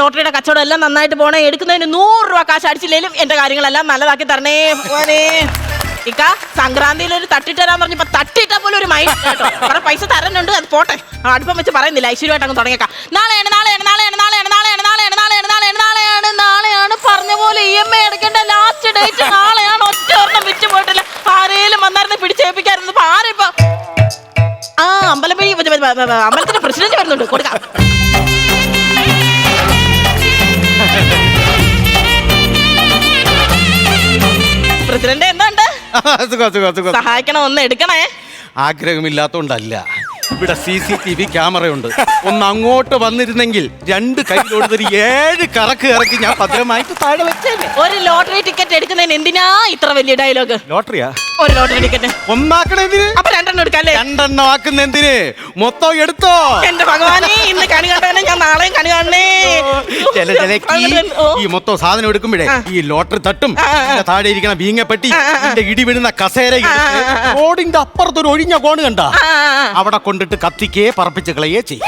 ലോട്ടറിയുടെ കച്ചവടം എല്ലാം നന്നായിട്ട് പോണേ. എടുക്കുന്നതിന് നൂറ് രൂപ കാശ് അടിച്ചില്ലേലും എന്റെ കാര്യങ്ങളെല്ലാം നല്ലതാക്കി തരണേ പോണേ ഇക്ക സംക്രാന്തിയിൽ ഒരു തട്ടിട്ട് തരാൻ പറഞ്ഞപ്പോ തട്ടിട്ട പോലെ ഒരു മൈൻഡ് കേട്ടോ. പൈസ തരാനുണ്ട് അത് പോട്ടെ. അടുപ്പം വെച്ച് പറയുന്നില്ല ഐശ്വര്യമായിട്ട് അങ്ങ് തുടങ്ങിയേക്കാം. നാളെയാണ് നാളെയാണ് നാളെയാണ് നാളെയാണ് നാളെയാണ് നാളെയാണ് നാളെയാണ് നാളെയാണ് നാളെയാണ് നാളെയാണ് പറഞ്ഞ പോലെ ഇ എം ഐ എടുക്കേണ്ട ലാസ്റ്റ് ഡേറ്റ് നാളെയാണ്. ഒറ്റ ഒരെണ്ണം വിറ്റ് പോയിട്ടില്ല. ആരേലും വന്നായിരുന്നു ആരും ഇപ്പൊ? ആ അമ്പലപ്പിഴി അമ്പലത്തിന്റെ പ്രസിഡന്റ് വരുന്നുണ്ട്. കൊടുക്കാം. സുഖം സുഖം സുഖം. സഹായിക്കണം ഒന്ന് എടുക്കണേ. ആഗ്രഹമില്ലാത്തോണ്ടല്ല. ഇവിടെ സി സി ടി വി ക്യാമറയുണ്ട്. ഒന്ന് അങ്ങോട്ട് വന്നിരുന്നെങ്കിൽ രണ്ട് കൈയിലോടുന്നൊരു ഏഴ് കറക്ക് ഇറക്കി ഞാൻ ഭദ്രമായിട്ട് താഴെ വെച്ചേനെ. ഒരു ലോട്ടറി ടിക്കറ്റ് എടുക്കുന്നതിന് എന്തിനാ ഇത്ര വലിയ ഡയലോഗ്? ലോട്ടറിയാ? ഒരു ലോട്ടറി ടിക്കറ്റ്. ഒന്നാക്കണെന്തിന് അപ്പൊ രണ്ടെണ്ണം എടുക്കല്ലേ രണ്ടെണ്ണം ആക്കുന്ന എന്തിന്? മൊത്തം എടുത്തോ. എന്റെ ഭഗവാനെ ഇന്ന് കണി കണ്ടവനെ ഞാൻ നാളെയും കണി കാണണേ. ചില ചില ഈ- മൊത്തം സാധനം എടുക്കുമ്പോഴേ. ഈ ലോട്ടറി തട്ടും. ഇതിന്റെ താഴെ ഇരിക്കണ വീങ്ങപ്പെട്ടി. ഇതിന്റെ ഇടി വീഴുന്ന കസേര ആ. റോഡിന്റെ അപ്പുറത്തൊരു ഒഴിഞ്ഞ കോണ് കണ്ട? ആ. അവിടെ കൊണ്ടിട്ട് കത്തിക്കേ പറപ്പിച്ച് കളയേ ചെയ്യും.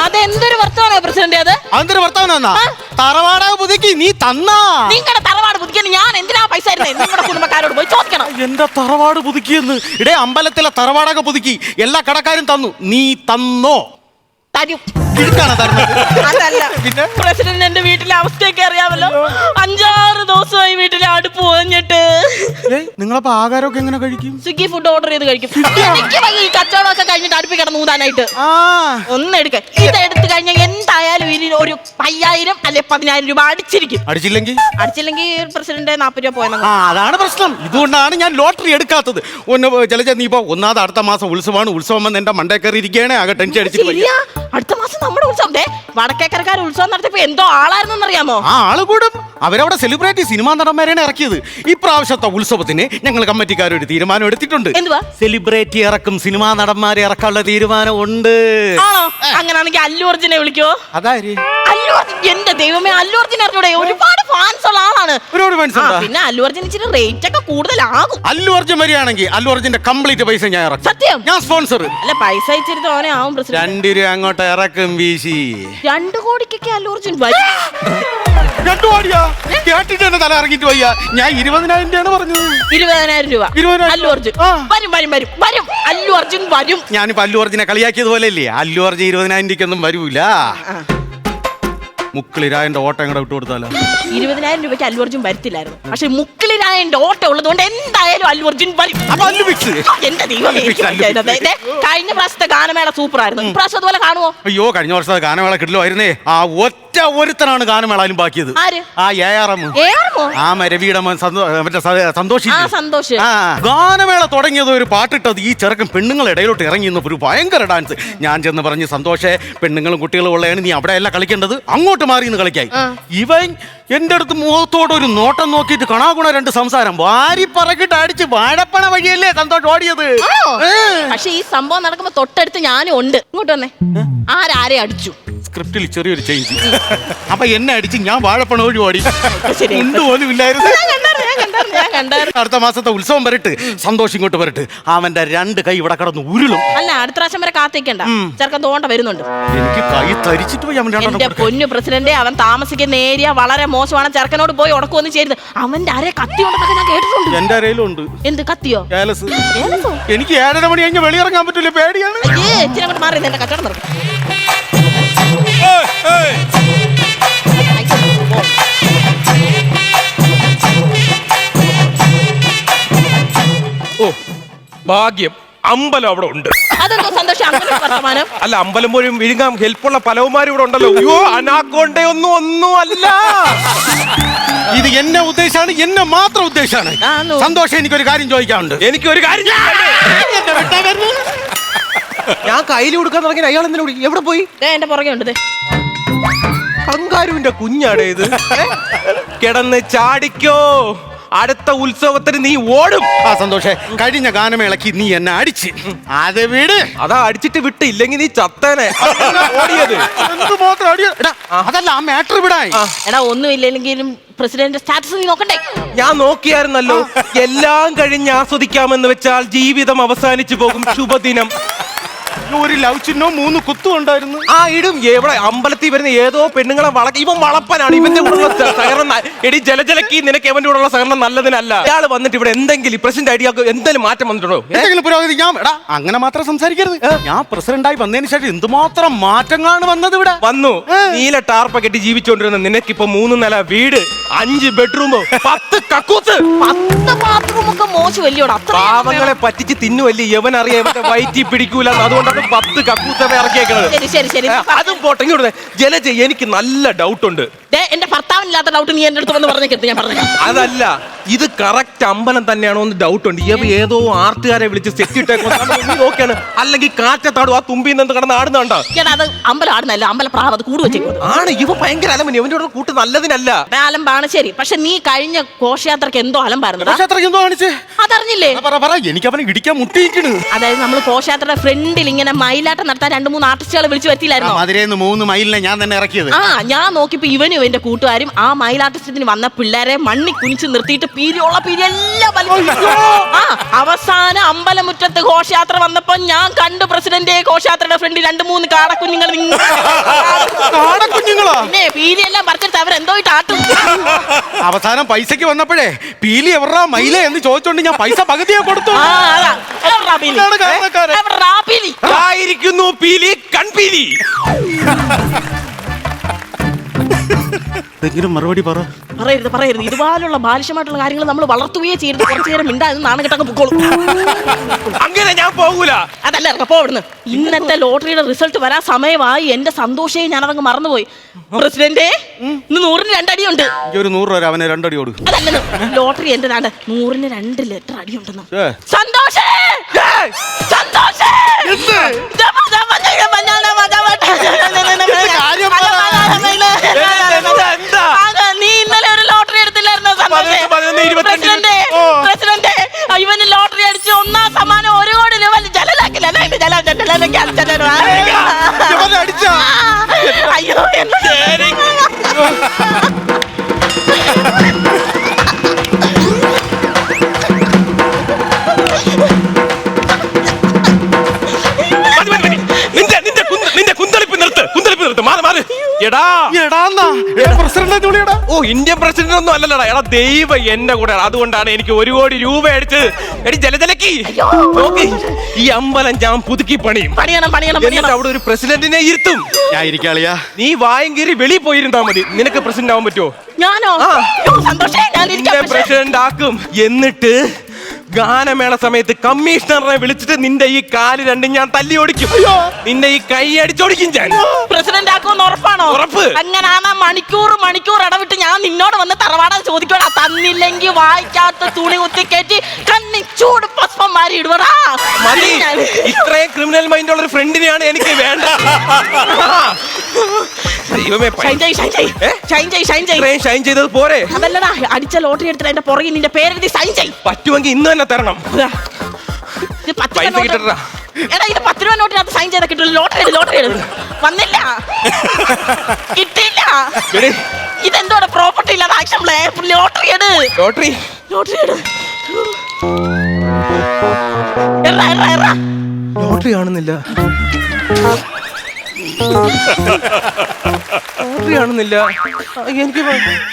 അതെന്തൊരു വർത്തമാനോ പ്രസിഡന്റ് അത്? അതൊരു ഭർത്താവനാ പുതുക്കി നീ തന്നാ? നിങ്ങളുടെ തറവാട് പുതുക്കാൻ ഞാൻ എന്തിനാ പൈസ തരുന്നത് നിങ്ങളുടെ കുടുംബക്കാരോട് പോയി ചോദിക്കണം. എന്റെ തറവാട് പുതുക്കിയെന്ന്. ഇടേ അമ്പലത്തിലെ തറവാടൊക്കെ പുതുക്കി. എല്ലാ കടക്കാരും തന്നു. നീ തന്നോ? തരും. ഇടുക്കാണ് തരുന്നത്. അതല്ല. നിങ്ങളപ്പോ ആഹാരമൊക്കെ എങ്ങനെ കഴിക്കും? സ്വിഗ്ഗി ഫുഡ് ഓർഡർ ചെയ്ത് കഴിക്കും. എനിക്ക് വയ്യ ഈ കച്ചവടമൊക്കെ കഴിഞ്ഞിട്ട് അടുപ്പ് കിടന്ന് ഊതാനായിട്ട്. ആ. ഒന്ന് എടുക്ക. ഇത് എടുത്തു കഴിഞ്ഞാൽ എന്തായാലും ഇനി ഒരു അയ്യായിരം അല്ലെ പതിനായിരം രൂപ അടിച്ചിരിക്കും. അടിച്ചില്ലെങ്കിൽ? അടിച്ചില്ലെങ്കിൽ പ്രസിഡന്റ് നാപ്പത് രൂപ പോയെന്നു ആ അതാണ് പ്രശ്നം. ഇതുകൊണ്ടാണ് ഞാൻ ലോട്ടറി എടുക്കാത്തത്. ഒന്ന് ചില നീ ഇപ്പൊ ഒന്നാമത് അടുത്ത മാസം ഉത്സവമാണ്. ഉത്സവം വന്ന് എന്റെ മണ്ടേ കയറി ഇരിക്കുകയാണ്. ആകെ ടെൻഷൻ അടിച്ചിട്ട് വയ്യ. ശരിയാ. അടുത്ത മാസം നമ്മുടെ ഉത്സവം. ദേ വടക്കേക്കരക്കാർ ഉത്സവം നടത്തിയപ്പോ എന്തോ ആളായിരുന്നു അറിയാമോ ആ ആൾ കൂടും. അവരവിടെ സെലിബ്രിറ്റി സിനിമാ നടന്മാരെയാണ് ഇറക്കിയത്. ഇപ്രാവശ്യത്തെ ഉത്സവത്തിന് ഞങ്ങൾ കമ്മിറ്റിക്കാർ ഒരു തീരുമാനം എടുത്തിട്ടുണ്ട്. എന്തുവാ? സെലിബ്രിറ്റി ഇറക്കും സിനിമാ നടന്മാരെ ഇറക്കാനുള്ള തീരുമാനം ഉണ്ട് ആണോ അങ്ങനാണെങ്കിൽ അല്ലു അർജുനെ വിളിക്കോ അതാര്? അല്ലു അർജുൻ എന്റെ ദൈവമേ അല്ലു അർജുൻ അറിഞ്ഞൂടെ? ഒരുപാട് ഫാൻസ് ഉള്ള ആളാണ്. ഒരുപാട് ഫാൻസ് ആ, ഉണ്ടാ പിന്നെ അല്ലു അർജുൻ ഇച്ചിരി റേറ്റ് ഒക്കെ കൂടുതലാകും. അല്ലു അർജുൻ വരികയാണെങ്കിൽ അല്ലു അർജുന്റെ കംപ്ലീറ്റ് പൈസ ഞാൻ ഇറക്കും. സത്യം? ഞാൻ സ്പോൺസർ അല്ല പൈസ ഇച്ചിരി തോനെ ആവും പ്രസിഡന്റ്. രണ്ട് രൂപ അങ്ങോട്ട് ഇറക്കും വീശി. രണ്ടു കോടിക്കൊക്കെ അല്ലു അർജുൻ വരും. രണ്ടു കോടിയാ കേട്ടിട്ട് എന്നെ തല ഇറങ്ങിട്ട് വയ്യ. ഞാൻ ഇരുപതിനായിരം രൂപയാണ് പറഞ്ഞത്. ഇരുപതിനായിരം രൂപ. ഇരുപതിനായിരം അല്ലു അർജുൻ. ആ. വരും വരും വരും വരും. അല്ലു അർജുൻ വരും. ഞാനിപ്പോ അല്ലു അർജുനെ കളിയാക്കിയത് പോലെ അല്ലേ അല്ലു അർജുൻ ഇരുപതിനായിരം രൂപയ്ക്കൊന്നും വരൂല. മുക്കിളിരായന്റെ ഓട്ടം കൂടെ വിട്ടു കൊടുത്താലോ? ഇരുപതിനായിരം രൂപയ്ക്ക് അല്ലു അർജുൻ വരത്തില്ലായിരുന്നു. പക്ഷെ മുക്കിലിനായ എന്റെ ഓട്ടം ഉള്ളതുകൊണ്ട് എന്തായാലും അല്ലു അർജുൻ വരും. അപ്പൊ അല്ലു ഫിക്സ് എന്റെ എനിക്ക് അല്ലു. ദേ, ദേ, കഴിഞ്ഞ പ്രാവശ്യത്തെ ഗാനമേള സൂപ്പർ ആയിരുന്നു ഇപ്രാവശ്യം അതുപോലെ കാണുമോ അയ്യോ കഴിഞ്ഞ വർഷത്തെ ഗാനമേള കിട്ടില്ലായിരുന്നേ ആ ഒറ്റ ഒരുത്തനാണ് ഗാനമേളാലും ബാക്കിയത്. ആര്? ആ എ. ആർ എം ആ മരവിയുടെ സന്തോഷി സന്തോ- മറ്റേ സ- സന്തോഷ് ആ ഇല്ലേ? സന്തോഷ്. ആ ഗാനമേള തുടങ്ങിയത് ഒരു പാട്ടിട്ടത് ഈ ചെറുക്കൻ പെണ്ണുങ്ങൾ ഇടയിലോട്ട് ഇറങ്ങി ഒരു ഭയങ്കര ഡാൻസ്. ഞാൻ ചെന്ന് പറഞ്ഞ് സന്തോഷേ പെണ്ണുങ്ങളും കുട്ടികളും ഉള്ളതാണ് നീ അവിടെ അല്ല കളിക്കേണ്ടത്? അങ്ങോട്ട് മാറി നിന്ന് കളിക്കായി. ഇവൻ എന്റെ അടുത്ത് മുഖത്തോട് ഒരു നോട്ടം നോക്കിയിട്ട് കണാകുണ രണ്ട് സംസാരം വാരി പറക്കിട്ട് അടിച്ച് വാഴപ്പണ വഴിയല്ലേ സന്തോഷം ഓടിയത്. ആണോ? ഏ. പക്ഷെ ഈ സംഭവം നടക്കുമ്പോ തൊട്ടടുത്ത് ഞാനും ഉണ്ട്. ഇങ്ങോട്ട് വന്നേ. ആരാരെ അടിച്ചു? സ്ക്രിപ്റ്റിൽ ചെറിയൊരു ചേഞ്ച് അപ്പൊ എന്നെ അടിച്ച് ഞാൻ വാഴപ്പണ വഴി ഓടി. ഉണ്ട് പോലും ഇല്ലായിരുന്നു. അടുത്ത മാസത്തെ ഉത്സവം വരട്ട് സന്തോഷം ഇങ്ങോട്ട് വരട്ട്. അവന്റെ രണ്ട് കൈ ഇവിടെ കടന്ന് ഉരുളും. അല്ല അടുത്ത പ്രാവശ്യം വരെ കാത്തിക്കണ്ട ചെറുക്കൻ തോണ്ട വരുന്നുണ്ട്. എനിക്ക് കൈ തരിച്ചിട്ട് പോയി കൊടുക്കാൻ. പൊന്നു പ്രസിഡന്റ് അവൻ താമസിക്കുന്ന ഏരിയ വളരെ മോശമാണ്. ചെറുക്കനോട് പോയി ഉടക്കൊന്നും ചെയ്യരുത്. അവന്റെ അരെ കത്തി ഉണ്ടെന്നൊക്കെ ഞാൻ കേട്ടിട്ടുണ്ട്. എന്റെ അരയിലും ഉണ്ട് എന്ത് കത്തിയോ? എനിക്ക് ഏഴര മണി കഴിഞ്ഞ് വെളിയിറങ്ങാൻ പറ്റില്ല പേടിയാണ്. അയ്യേ ഇച്ചിരി അങ്ങോട്ട് മാറി എന്റെ കച്ചവടം നടക്കും. ഭാഗ്യം അമ്പലം അവിടെ ഉണ്ട്. അതെന്തോ സന്തോഷം അങ്ങനെ ഒരു വർത്തമാനം? അല്ല അമ്പലം പോലും വിഴുങ്ങാൻ ഹെൽപ്പുള്ള പലവുമാരും ഇവിടെ ഉണ്ടല്ലോ. അയ്യോ അനാക്കോണ്ട ഒന്നും ഒന്നും അല്ല. ഇത് എന്നെ ഉദ്ദേശാണ് എന്നെ മാത്രം ഉദ്ദേശാണ്. ആ, നോ. സന്തോഷം എനിക്കൊരു കാര്യം ചോദിക്കാനുണ്ട്. എനിക്ക് ഒരു കാര്യം? ഞാൻ കയ്യിൽ കൊടുക്കാൻ തുടങ്ങി അയാൾ എന്തിനോട് എവിടെ പോയി? ദേ എന്റെ പുറകെ ഉണ്ട് ദേ. കങ്കാരുവിന്റെ കുഞ്ഞാടേ ഇത്. ഏ? കിടന്ന് ചാടിക്കോ. അടുത്ത ഉത്സവത്തിന് നീ ഓടും. ആ സന്തോഷേ. കഴിഞ്ഞ ഗാനമേളക്ക് നീ എന്നെ അടിച്ച്. അത് വീട്. അതാ അടിച്ചിട്ട് വിട്ട് ഇല്ലെങ്കിൽ നീ ചത്തേനെ. ഓടിയത്? എന്ത് മാത്രം എടാ, അതല്ല ആ മാറ്റർ വിടായി. എടാ ഒന്നും ഇല്ലെങ്കിലും പ്രസിഡന്റ് സ്റ്റാറ്റസ് നീ നോക്കണ്ടേ? ഞാൻ നോക്കിയായിരുന്നല്ലോ. എല്ലാം കഴിഞ്ഞ് ആസ്വദിക്കാമെന്ന് വെച്ചാൽ ജീവിതം അവസാനിച്ചു പോകും. ശുഭദിനം. ഒരു ലവ് ചിഹ്നവും മൂന്ന് കുത്തും ഉണ്ടായിരുന്നു. ആ ഇടും. എവിടെ? അമ്പലത്തിൽ വരുന്ന ഏതോ പെണ്ണുങ്ങളെ വളക്ക ഇവൻ വളപ്പനാണ്. ഇവന്റെ കൂടെയുള്ള സ- സഹകരണം ന- എടി ജലജലക്കി നിനക്ക് എവന്റെ കൂടെയുള്ള സഹകരണം നല്ലതിനല്ല. അയാൾ വന്നിട്ട് ഇവിടെ എന്തെങ്കിലും പ്രസിഡന്റ് ഐഡിയ എന്തെങ്കിലും മാറ്റം വന്നിട്ടുണ്ടോ? ഏ? എന്തെങ്കിലും പുരോഗതി ഞാൻ എടാ അങ്ങനെ മാത്രം സംസാരിക്കരുത്. ഞാൻ പ്രസിഡന്റായി വന്നതിന് ശേഷം എന്തുമാത്രം മാറ്റങ്ങളാണ് വന്നത് ഇവിടെ? വന്നു. നീല ടാർപ്പ കെട്ടി ജീവിച്ചോണ്ടിരുന്ന നിനക്കിപ്പോ മൂന്ന് നില വീട് അഞ്ച് ബെഡ്റൂം പത്ത് കക്കൂത്ത് പത്ത് ബാത്റൂം ഒക്കെ മോശമല്ലയോടാ അത്ര പാവങ്ങളെ പറ്റിച്ച് തിന്നുവല്ലേ? യവൻ അറിയാം ഇവന്റെ വയറ്റി പിടിക്കൂല അതുകൊണ്ടാണ് പത്ത് കക്കൂത്തവ ഇറക്കിയേക്കണത്. ശരി ശരി ശരി. അതും പോട്ടെ ഇങ്ങോട്ട് ജലജ എനിക്ക് നല്ല ഡൗട്ട് ഉണ്ട്. ദേ, എന്റെ ഭർത്താവിനില്ലാത്ത ഡൗട്ട് നീ എന്റെ അടുത്ത് വന്ന് പറഞ്ഞേക്കത്ത് ഞാൻ പറഞ്ഞു അതല്ല ഇത് കറക്റ്റ് അമ്പലം തന്നെയാണോ എന്ന് ഡൗട്ട് ഉണ്ട്. ഇവ ഏതോ ആർട്ടുകാരെ വിളിച്ച് സെറ്റ് ഇട്ടേക്കും നോക്കിയാണ്. അല്ലെങ്കിൽ കാറ്റത്താടും ആ തുമ്പി നിന്ന് കിടന്ന് ആടുന്നുണ്ടോ എടാ അത് അമ്പലം ആടുന്നല്ല അമ്പല പ്രാവ് അത് കൂട് വെച്ചേക്കും ആണ് ഇവ ഭയങ്കര അലമ്പനി ഇവന്റെ കൂടെ കൂട്ട് നല്ലതിനല്ല. അലമ്പാണ് ശരി. പക്ഷെ നീ കഴിഞ്ഞ ഘോഷയാത്രക്ക് എന്തോ അലമ്പായിരുന്നു എന്തോ കാണിച്ചേ? അതറിഞ്ഞില്ലേ? പറ പറ എനിക്ക് അവനെ ഇടിക്കാൻ മുട്ടിയിക്കണ് അതായത് നമ്മൾ ഘോഷയാത്രയുടെ ഫ്രണ്ടിൽ ഇങ്ങനെ മയിലാട്ടം നടത്താൻ രണ്ട് മൂന്ന് ആർട്ടിസ്റ്റുകളെ വിളിച്ചു വരുത്തിയില്ലായിരുന്നോ? മധുരന്ന് മൂന്ന് മൈലിനെ ഞാൻ തന്നെ ഇറക്കിയത്. ആ ഞാൻ നോക്കിയപ്പോ ഇവനും എന്റെ കൂട്ടുകാരും ആ മയിലാട്ടത്തിന് വന്ന പിള്ളേരെ മണ്ണി കുനിച്ച് നിർത്തിയിട്ട് പീരിയുള്ള പീരി എല്ലാം വലിച്ചു. ആ അവസാനം അമ്പലമുറ്റത്ത് ഘോഷയാത്ര വന്നപ്പോ ഞാൻ കണ്ടു പ്രസിഡന്റ് ഘോഷയാത്രയുടെ ഫ്രണ്ട് രണ്ട് മൂന്ന് കാടക്കുഞ്ഞുങ്ങൾ പിന്നെ പീലി എല്ലാം പറിച്ചെടുത്ത് അവരെന്തോ ആട്ടും അവസാനം പൈസക്ക് വന്നപ്പോഴേ പീലി എവറാ മൈല എന്ന് ചോദിച്ചോണ്ട് ഞാൻ പൈസ പകുതിയെ കൊടുത്തു. പീലി കൺപീലി. എന്തെങ്കിലും മറുപടി പറ പറയരുത് പറയരുത് ഇതുപോലുള്ള ബാലിശമായിട്ടുള്ള കാര്യങ്ങൾ നമ്മൾ വളർത്തുകയേ ചെയ്യരുത് കുറച്ചു നേരം മിണ്ടാതെ നാണം കെട്ടങ്ങ് പൊക്കോളൂ അങ്ങനെ ഞാൻ പോകൂല അതല്ല ഇറങ്ങപ്പോ അവിടുന്ന് ഇന്നത്തെ ലോട്ടറിയുടെ റിസൾട്ട് വരാൻ സമയമായി എന്റെ സന്തോഷേ ഞാൻ അതങ്ങ് മറന്നുപോയി പ്രസിഡന്റേ ഇന്ന് നൂറിന് രണ്ടടിയുണ്ട് ഒരു നൂറ് രൂപ അവനെ രണ്ടടി കൊടുക്കും അതല്ലെന്ന് ലോട്ടറി എന്റെ നാട് നൂറിന് രണ്ട് ലിറ്റർ അടിയുണ്ടെന്ന്. സന്തോഷേ സന്തോഷേ. കാര്യം എടാ. പ്രസിഡന്റ് ഓ ഇന്ത്യൻ പ്രസിഡന്റ് ഒന്നും അല്ലല്ലടാ. എടാ ദൈവം എന്റെ കൂടെ. അതുകൊണ്ടാണ് എനിക്ക് ഒരു കോടി രൂപ അടിച്ച് എടി ജലജലക്കി. നോക്കി ഈ അമ്പലം ഞാൻ പുതുക്കി പണിയും. പണിയണം പണിയണം എന്നിട്ട് അവിടെ ഒരു പ്രസിഡന്റിനെ ഇരുത്തും. ഞാൻ ഇരിക്കാളിയാ നീ വായും കീറി വെളിയിൽ പോയിരുന്നാ മതി. നിനക്ക് പ്രസിഡന്റ് ആവാൻ പറ്റുമോ ഞാനോ സന്തോഷേ പ്രസിഡന്റ് ആക്കും എന്നിട്ട് ഗാനമേള സമയത്ത് കമ്മീഷണറെ വിളിച്ചിട്ട് നിന്റെ ഈ കാൽ രണ്ടും ഞാൻ തല്ലി ഓടിക്കും. നിന്റെ ഈ കൈ അടിച്ചോടിക്കും ഞാൻ. പ്രസിഡന്റ് ആക്കുമെന്ന് ഉറപ്പാണോ? ഉറപ്പ്. അങ്ങനാണ് മണിക്കൂർ മണിക്കൂർ ഇടവിട്ട് ഞാൻ നിന്നോട് വന്ന് തറവാടാൻ ചോദിക്കോടാ തന്നില്ലെങ്കിൽ വായിക്കാത്ത തുണി കുത്തി കയറ്റി കണ്ണി ചൂട് പുഷ്പം മാറി ഇടുവടാ. മതി. ഇത്രയും ക്രിമിനൽ മൈൻഡ് ഉള്ള ഒരു ഫ്രണ്ടിനെയാണ് എനിക്ക് വേണ്ട. ഷൈൻ ചെയ്തത് പോരെ. അതല്ലടാ അടിച്ച ലോട്ടറി എടുത്തിട്ട് എന്റെ പുറകെ നിന്റെ പേരെഴുതി സൈൻ ചെയ് പറ്റുമെങ്കിൽ ഇന്ന് തന്നെ തരണം. ഇതാ. ഇത് പത്ത് രൂപ പൈസ നോട്ട്. കിട്ടട്ടാ. എടാ ഇത് പത്ത് രൂപ നോട്ടിനകത്ത് സൈൻ ചെയ്ത കിട്ടില്ല ലോട്ടറി ലോട്ടറി വന്നില്ല. കിട്ടിയില്ല. എടി, ഇതെന്തോടെ പ്രോപ്പർട്ടി ഇല്ലാതെ ആക്ഷൻ ലോട്ടറി എടു. ലോട്ടറി. ലോട്ടറി എടു. എറാ എറാ എറാ ലോട്ടറി കാണുന്നില്ല. ലോട്ടറി എനിക്ക്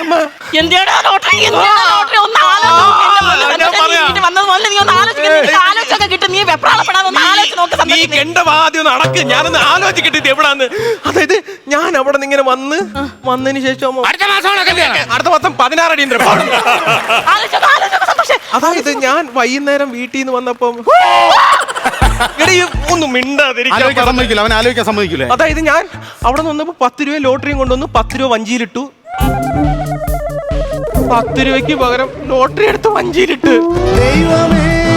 അമ്മ. എന്തിനാടാ ലോട്ടറി? എന്തിനാടാ ലോട്ടറി? ഒന്ന് ആലോചിച്ച് ഞാൻ വന്നത് പോലെ നീ ഒന്ന് ആലോചിക്ക് നിനക്ക് ആലോചിച്ചൊക്കെ കിട്ടും. നീ വെപ്രാളപ്പെടാതെ ഒന്ന് ആലോചിച്ച് നോക്ക് നീ സന്തോഷ്. കണ്ട ആദ്യം നടക്ക് ഞാനൊന്ന് ആലോചിക്കട്ടെ ഇത് എവിടാന്ന്. അതായത് ഞാൻ അവിടെ നിന്ന് ഇങ്ങനെ വന്ന് വന്നതിന് ശേഷം അടുത്ത മാസമാണ് കല്യാണം? അടുത്ത മാസം പതിനാറ് അടിയന്തര ആലോചിച്ചോക്ക്, ആലോചിച്ചോക്ക് സന്തോഷേ. അതായത് ഞാൻ വൈകുന്നേരം വീട്ടിൽ നിന്ന് വന്നപ്പം മിണ്ടാതിരിക്കാൻ സമ്മതിക്കില്ല അവൻ ആലോചിക്കാൻ സമ്മതിക്കില്ലേ അതായത് ഞാൻ അവിടെ നിന്ന് വന്നപ്പോ പത്ത് രൂപ ലോട്ടറിയും കൊണ്ടുവന്നു പത്ത് രൂപ വഞ്ചിയിലിട്ടു. പത്ത് രൂപയ്ക്ക് പകരം ലോട്ടറി എടുത്ത് വഞ്ചിയിലിട്ട്. ദൈവമേ.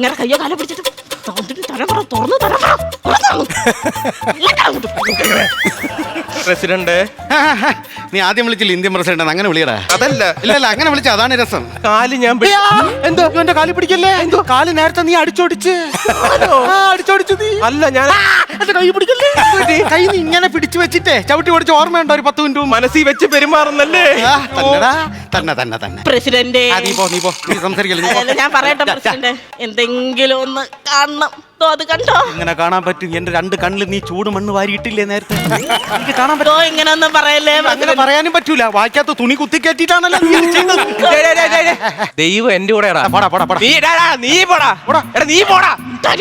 അങ്ങനെ കയ്യോ കാലം പിടിച്ചിട്ട് തുറന്നിട്ട് തരാൻ പറ തുറന്ന്. തരാൻ പറ തുറന്ന് തന്നു. നീ ആദ്യം വിളിച്ചില്ല ഇന്ത്യൻ പ്രസിഡന്റ് അങ്ങനെ വിളിയടാ. അതല്ല. ഇല്ല ഇല്ല അങ്ങനെ വിളിച്ച അതാണ് രസം. കാൽ ഞാൻ പിടി- എന്തോ? എന്റെ കാലി പിടിക്കല്ലേ? എന്തോ? കാൽ നേരത്തെ നീ അടിച്ചോടിച്ച്. ആ, അടിച്ചോടിച്ച് നീ. അല്ല ഞാൻ എന്റെ കൈ പിടിക്കല്ലേ? കൈ നീ ഇങ്ങനെ പിടിച്ചു വെച്ചിട്ടേ ചവിട്ടി പിടിച്ച് ഓർമ്മയുണ്ടോ ഒരു പത്ത് മിനിറ്റ് മുമ്പ്? മനസ്സിൽ വെച്ച് പെരുമാറുന്നല്ലേ? ആ, തന്നെടാ. തന്നെ തന്നെ തന്നെ. പ്രസിഡന്റ് ആ, നീ പോ നീ പോ. നീ സംസാരിക്കല്ലേ നീ പോ. അല്ല, ഞാൻ പറയട്ടെ പ്രസിഡന്റ് എന്തെങ്കിലും ഒന്ന് കാണണം. ദോ അത് കണ്ടോ? ഇങ്ങനെ കാണാൻ പറ്റും. എന്റെ രണ്ട് കണ്ണിൽ നീ ചൂട് മണ്ണ് വാരിയിട്ടില്ലേ നേരത്തെ? എനിക്ക് കാണാൻ ദോ ഇങ്ങനെ ഒന്നും പറയല്ലേ അങ്ങനെ പറയാനും പറ്റൂല. വായിക്കാത്ത തുണി കുത്തി കയറ്റിട്ടാണല്ലോ നീ പോടാ. നീ പോടാ. ഞാൻ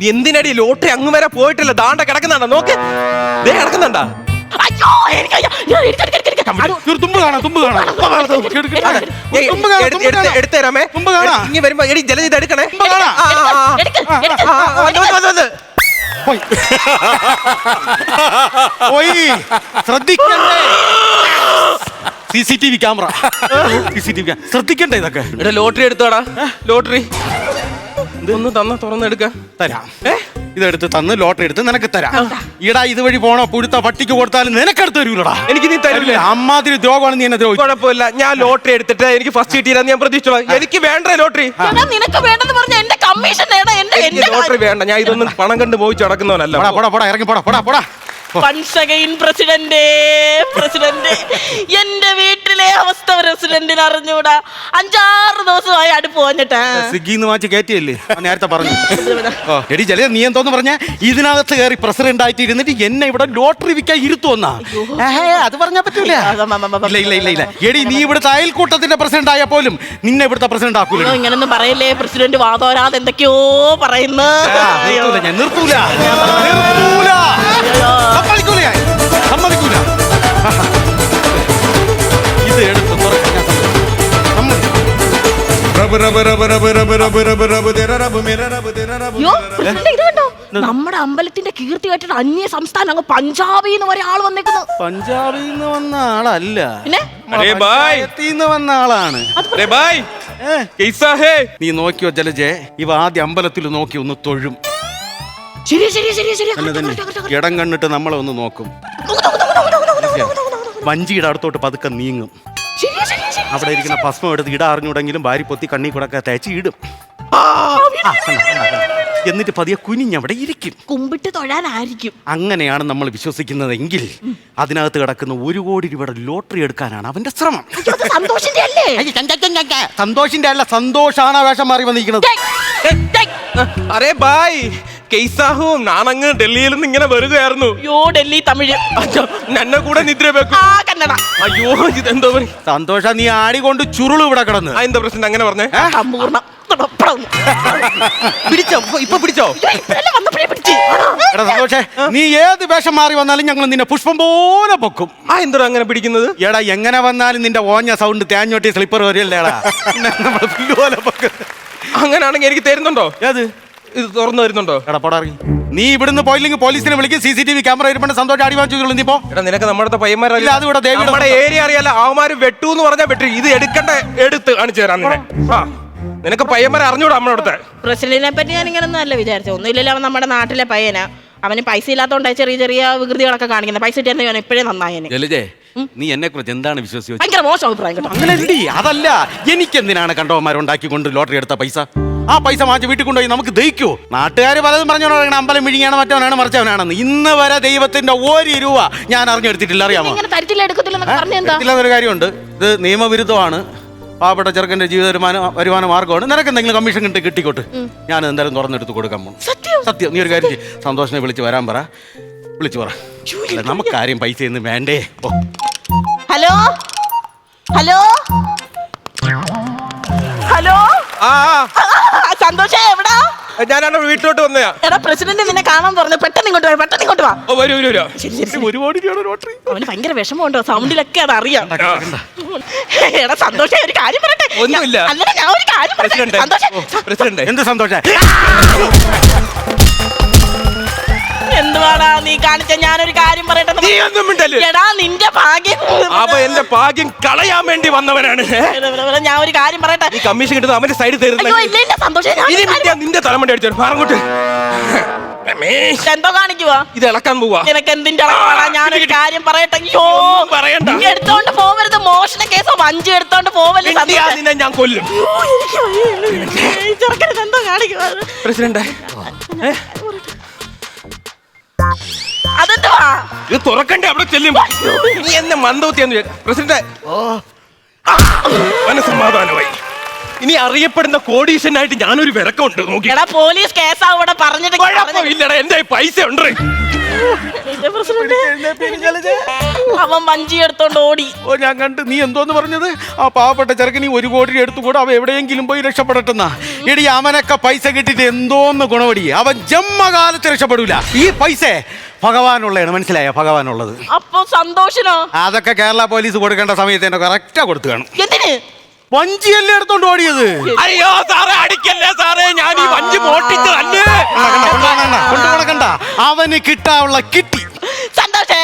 നീ എന്തിനടി ലോട്ടറി അങ്ങ് വരെ പോയിട്ടില്ല? ദാണ്ട കിടക്കുന്നുണ്ടോ? നോക്ക്. ദേ കിടക്കുന്നുണ്ടാ? എടുത്തേരാമേ ഇനി വരുമ്പോ ജലജിത് എടുക്കണേ. പോയി. പോയി. ശ്രദ്ധിക്കണ്ടേ. C C T V camera. C C T V ശ്രദ്ധിക്കണ്ടേ ഇതൊക്കെ? എടാ ലോട്ടറി എടുത്തോടാ. ലോട്ടറി. ഒന്ന് തന്ന തുറന്നെടുക്ക. തരാം. ഏ? ഇതെടുത്ത് തന്ന് ലോട്ടറി എടുത്ത് നിനക്ക് തരാം. ഈടാ ഇതുവഴി പോണോ? പുഴുത്ത പട്ടിക്ക് കൊടുത്താലും നിനക്കെടുത്ത് തരൂലടാ എനിക്ക് നീ തരില്ല അമ്മാതിരി ദ്രോഹമാണ് നീ എന്നെ ദ്രോഹിച്ചു കുഴപ്പമില്ല. ഞാൻ ലോട്ടറി എടുത്തിട്ട് എനിക്ക് ഫസ്റ്റ് കിട്ടിയില്ല ഞാൻ പ്രതീക്ഷിച്ചോ. എനിക്ക് വേണ്ട ലോട്ടറി? എടാ, നിനക്ക് വേണ്ടെന്ന് പറഞ്ഞ എന്റെ കമ്മീഷൻ നേടാ എന്റെ എനിക്ക് എന്റെ ലോട്ടറി വേണ്ട. ഞാൻ ഇതൊന്നും പണം കണ്ട് മോഹിച്ച് നടക്കുന്നവനല്ല. പോടാ പോടാ പോടാ ഇറങ്ങി പോടാ പോടാ പോടാ. വൺസ് അഗൈൻ പ്രസിഡന്റ് പ്രസിഡന്റ് എന്റെ വീട്ടിലെ അവസ്ഥ പ്രസിഡന്റിന് അറിഞ്ഞൂടാ. അഞ്ചാറ് ദിവസമായി അടുപ്പ് വന്നിട്ടാ സ്വിഗ്ഗിന്ന് വാങ്ങിച്ച് കയറ്റിയല്ലേ? നേരത്തെ പറഞ്ഞു. എടി ജല നീ എന്തോന്ന് പറഞ്ഞ? ഇതിനകത്ത് കയറി പ്രസിഡന്റ് ആയിട്ട് ഇരുന്നിട്ട് എന്നെ ഇവിടെ ലോട്ടറി വിൽക്കാൻ ഇരുത്തുവന്നാ വന്നാ അത് പറഞ്ഞാ പറ്റൂല. ഇല്ല ഇല്ല ഇല്ല ഇല്ല. എടി നീ ഇവിടുത്തെ അയൽക്കൂട്ടത്തിന്റെ പ്രസിഡന്റ് ആയ പോലും നിന്നെ ഇവിടുത്തെ പ്രസിഡന്റ് ആക്കൂല. ഇങ്ങനൊന്നും പറയല്ലേ. പ്രസിഡന്റ് വാതോരാതെ എന്തൊക്കെയോ പറയുന്നു നിർത്തൂല നിർത്തൂല. നമ്മുടെ അമ്പലത്തിന്റെ കീർത്തി കേട്ടിട്ട് അന്യ സംസ്ഥാനം അങ്ങ് പഞ്ചാബിൽ നിന്ന് വരെ ആൾ വന്നേക്കുന്നു. പഞ്ചാബിൽ നിന്ന് വന്ന ആളല്ല. വന്ന ആളാണ്. നീ നോക്കിയോ ജലജെ? ഇവ ആദ്യ അമ്പലത്തിൽ നോക്കി ഒന്ന് തൊഴും. ശരി ശരി ശരി ശരി തന്നെ തന്നെ ഇടം കണ്ടിട്ട് നമ്മളെ ഒന്ന് നോക്കും വഞ്ചിയുടെ അടുത്തോട്ട് പതുക്കെ നീങ്ങും അവിടെ ഇരിക്കുന്ന ഭസ്മം എടുത്ത് ഇട അറിഞ്ഞുടെങ്കിലും വാരി പൊത്തി കണ്ണി കൂടൊക്കെ തേച്ച് ഇടും. എന്നിട്ട് പതിയെ കുനിഞ്ഞവിടെ ഇരിക്കും കുമ്പിട്ട് തൊഴാനായിരിക്കും അങ്ങനെയാണ് നമ്മൾ വിശ്വസിക്കുന്നതെങ്കിൽ അതിനകത്ത് കിടക്കുന്ന ഒരു കോടി രൂപയുടെ ലോട്ടറി എടുക്കാനാണ് അവന്റെ ശ്രമം സന്തോഷിന്റെ അല്ലേ സന്തോഷിന്റെ അല്ല സന്തോഷാണ് വേഷം മാറി വന്നിരിക്കുന്നത് അറേ. ബായ് കൈസാഹും ഞാനങ്ങ് ഡൽഹിയിൽ നിന്ന് ഇങ്ങനെ വരികയായിരുന്നു. അയ്യോ ഡൽഹി തമിഴ്. അച്ഛാ, എന്നെ കൂടെ നിദ്ര വെക്കും. ആ കന്നഡ. അയ്യോ ഇതെന്തോ പണി? സന്തോഷ നീ ആടികൊണ്ട് ചുരുൾ ഇവിടെ കിടന്ന്. ആ എന്താ പ്രശ്നം? അങ്ങനെ പറഞ്ഞേ. സമ്പൂർണ തുടപ്പടം. പിടിച്ചോ? ഇപ്പൊ- ഇപ്പൊ പിടിച്ചോ? അയ്യോ, ഇപ്പഴല്ലേ വന്നപ്പോഴേ പിടിച്ച്. എടാ. സന്തോഷേ നീ ഏത് വേഷം മാറി വന്നാലും ഞങ്ങൾ നിന്നെ പുഷ്പം പോലെ പൊക്കും. ആ എന്തോ അങ്ങനെ പിടിക്കുന്നത്? എടാ എങ്ങനെ വന്നാലും നിന്റെ ഓഞ്ഞ സൗണ്ട് തേഞ്ഞോട്ടി സ്ലിപ്പർ വരില്ലേടാ നമ്മൾ പുല്ല് പോലെ പൊക്കും. അങ്ങനെയാണെങ്കിൽ എനിക്ക് തരുന്നുണ്ടോ? ഏത്? ഇത് തുറന്നു തരുന്നുണ്ടോ? എടാ പോടാറി നീ ഇവിടുന്ന് പോയില്ലെങ്കിൽ പോലീസിനെ വിളിക്കും C C T V camera ഇരിപ്പണ്ട് സന്തോഷം അടി വാങ്ങിച്ചു നീ പോ എടാ നിനക്ക് നമ്മുടെ പയ്യന്മാരല്ല ഇല്ല, അത് ഇവിടെ ദേവിയുടെ നമ്മുടെ ഏരിയ അറിയാല്ല അവന്മാര് വെട്ടു എന്ന് പറഞ്ഞാൽ വെട്ടു. ഇത് എടുക്കണ്ട എടുത്ത് കാണിച്ചു തരാം നിന്നെ. ആ നിനക്ക് പയ്യന്മാരെ അറിഞ്ഞൂടാ പ്രശ്നത്തിനെ പ്രസിഡന്റിനെ പറ്റി ഞാൻ ഇങ്ങനൊന്നും അല്ല വിചാരിച്ചു ഒന്നുമില്ലല്ലോ അവൻ നമ്മുടെ നാട്ടിലെ പയ്യനാ. അവന് പൈസ ഇല്ലാത്തോണ്ടായി ചെറിയ ചെറിയ വികൃതികളൊക്കെ കാണിക്കുന്നത് പൈസ ഇട്ടായിരുന്നു ഞാൻ ഇപ്പോഴേ നന്നായനെ. ജലജേ നീ എന്നെ കുറിച്ച് എന്താണ് വിശ്വസിച്ചത് ഭയങ്കര മോശം അഭിപ്രായം കേട്ടോ. അങ്ങനെ അതല്ല. എനിക്കെന്തിനാണ് കണ്ടവന്മാരുണ്ടാക്കി കൊണ്ട് ലോട്ടറി എടുത്ത പൈസ? ആ പൈസ മാറ്റി വീട്ടിൽ കൊണ്ടുപോയി നമുക്ക് ദഹിക്കോ. നാട്ടുകാർ പലതും പറഞ്ഞോണ്ടാണ് അമ്പലം വിഴിഞ്ഞാണ് മറ്റവനാണ് മറിച്ചവനാണെന്ന് ഇന്ന് വരെ ദൈവത്തിന്റെ ഒരു രൂപ ഞാൻ അറിഞ്ഞെടുത്തിട്ടില്ല അറിയാമോ? ഇങ്ങനെ തരത്തില്ല എടുക്കത്തില്ലെന്നൊക്കെ പറഞ്ഞ എന്താ? കാര്യമുണ്ട്. ഇത് നിയമവിരുദ്ധമാണ്. പാവപ്പെട്ട ചെറുക്കന്റെ ജീവിത വരുമാന വരുമാന മാർഗമാണ് നിനക്ക് എന്തെങ്കിലും കമ്മീഷൻ കിട്ടി കിട്ടിക്കോട്ട്. ഞാൻ എന്തായാലും തുറന്നെടുത്ത് കൊടുക്കാൻ പോകും സത്യം? സത്യം. നീ ഒരു കാര്യം സന്തോഷനെ സന്തോഷിനെ വിളിച്ച് വരാൻ പറ. വിളിച്ചു പറ. നമുക്ക് കാര്യം പൈസ ഒന്നും വേണ്ടേ? ഹലോ? ഹലോ? ഹലോ? ആ. സന്തോഷേ എവിടാ? ഞാനാണ് വീട്ടിലോട്ട് വന്നയാ. എടാ പ്രസിഡന്റ് നിന്നെ കാണാൻ പറഞ്ഞു പെട്ടെന്ന് ഇങ്ങോട്ട് വാ പെട്ടെന്ന് ഇങ്ങോട്ട് വാ. ഓ വരൂ വരൂ വരൂ. ശരി ശരി ശരി. ഒരുപാട് രൂപയുടെ ലോട്ടറി. അവന് ഭയങ്കര വിഷമമുണ്ടോ? സൗണ്ടിലൊക്കെ അത് അറിയാം. എടാ സന്തോഷേ ഒരു കാര്യം പറയട്ടെ. ഒന്നുമില്ല. അല്ലടാ ഞാൻ ഒരു കാര്യം പറയട്ടെ. പ്രസിഡന്റ്. സന്തോഷേ. ഓ, പ്രസിഡന്റ്. എന്ത് സന്തോഷം? എന്തുവാടാ? നീ കാണിച്ച ഞാനൊരു കാര്യം പറയട്ടെ നീ ഒന്നും മിണ്ടല്ലേ? എടാ നിന്റെ ഭാഗ്യം അപ്പൊ എന്റെ ഭാഗ്യം കളയാൻ വേണ്ടി വന്നവനാണ്. ഏ? ഞാൻ ഒരു കാര്യം പറയട്ടെ? ഈ കമ്മീഷൻ കിട്ടുന്നത് അവന്റെ സൈഡിൽ അയ്യോ തരുന്ന ഇല്ല ഇല്ല സന്തോഷം ഞാൻ ഇനി മിണ്ടിയാ നിന്റെ തലമുടി അടിച്ചു? മാറങ്ങോട്ട് എന്തോ കാണിക്കുവാ? ഇത് ഇളക്കാൻ പോവാ. നിനക്ക് എന്തിന്റെ അളവാടാ ഞാനൊരു കാര്യം പറയട്ടെ? അയ്യോ ഒന്നും പറയണ്ട. നീ എടുത്തോണ്ട് പോവരുത്. മോഷണ കേസോ? വഞ്ചി എടുത്തോണ്ട് പോവല്ലേ ഇന്ത്യ നിന്നെ ഞാൻ കൊല്ലും. ചെറുക്കരുത് എന്തോ കാണിക്കുവാ? പ്രസിഡന്റ്. അതെന്തുവാ? ഇത് തുറക്കണ്ടേ? അവിടെ ചെല്ലും. നീ എന്നെ മന്ദവത്തിയാന്ന് വിചാ- പ്രസിഡന്റ് ഇനി അറിയപ്പെടുന്ന കോടീശനായിട്ട് ഞാനൊരു വിറക്കമുണ്ട് നോക്കി. എടാ പോലീസ് കേസാ ഇവിടെ പറഞ്ഞിട്ട് കുഴപ്പമില്ലടാ എന്റെ പൈസ ഉണ്ട്. അവൻ വഞ്ചി എടുത്തോണ്ട് ഓടി. ഓ ഞാൻ കണ്ട് നീ എന്തോന്ന് പറഞ്ഞത്? ആ പാവപ്പെട്ട ചെറുക്കനി ഒരു കോടി എടുത്തുകൂടെ അവ എവിടെയെങ്കിലും പോയി രക്ഷപ്പെടട്ടെന്നാ. എടി അവനൊക്കെ പൈസ കിട്ടിയിട്ട് എന്തോന്ന് ഗുണവടി അവൻ ജന്മകാലത്ത് രക്ഷപ്പെടൂല. ഈ പൈസ ഭഗവാനുള്ളതാണ് മനസ്സിലായ? ഭഗവാനുള്ളത്. അപ്പൊ സന്തോഷനോ? അതൊക്കെ കേരള പോലീസ് കൊടുക്കേണ്ട സമയത്ത് എന്നെ കറക്റ്റാ കൊടുത്തു കാണും. എന്തിന്? വഞ്ചിയല്ലേ എടുത്തോണ്ട് ഓടിയത് അയ്യോ സാറേ അടിക്കല്ലേ സാറേ? ഞാൻ ഈ വഞ്ചി മോട്ടിച്ചതല്ലേ അവന് കിട്ടാവുള്ള കിട്ടി. സന്തോഷേ.